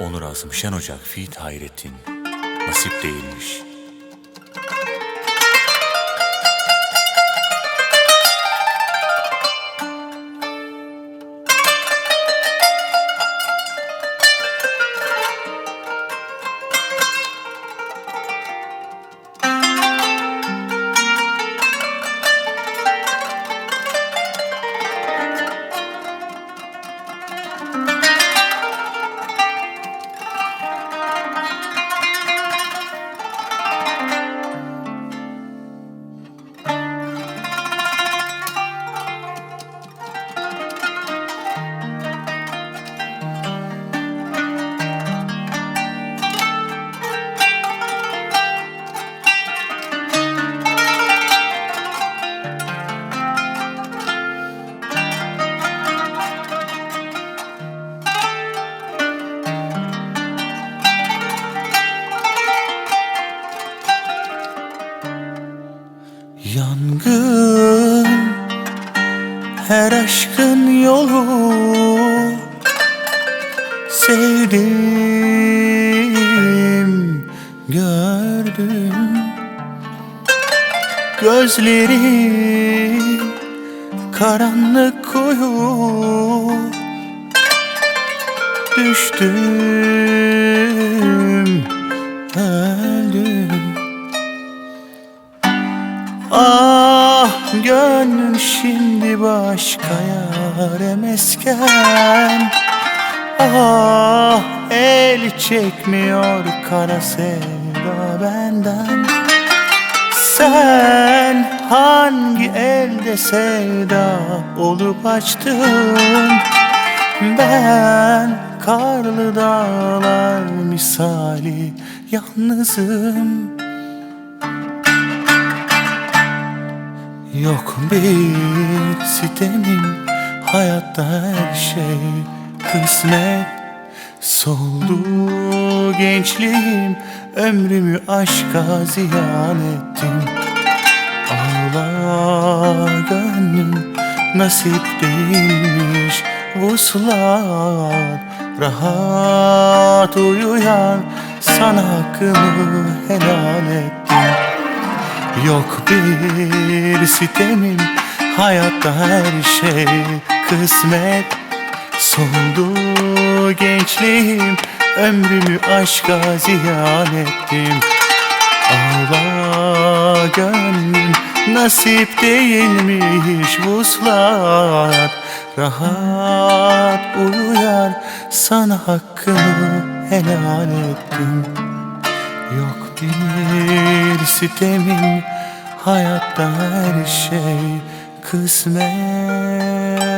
Onur Azım Şen Ocak Fit Hayrettin. Nasip değilmiş Yangın her aşkın yolu Sevdim gördüm Gözleri karanlık kuyu Düştüm öldüm. Ah gönlüm şimdi başka yâre mesken Ah el çekmiyor kara sevda benden. Sen hangi elde sevda olup açtın? Ben karlı dağlar misali yalnızım Yok bir sitemim Hayatta her şey kısmet. Soldu gençliğim Ömrümü aşka ziyan ettim. Ağla gönlüm Nasip değilmiş Vuslat. Rahat uyuyan Sana hakkımı helal ettim Yok bir sitemim Hayatta her şey kısmet. Soldu gençliğim Ömrümü aşka ziyan ettim. Ağla gönlüm Nasip değilmiş vuslat? Rahat uyuyar Sana hakkımı helal ettim. Yok bir sitemim Hayatta her şey kısmet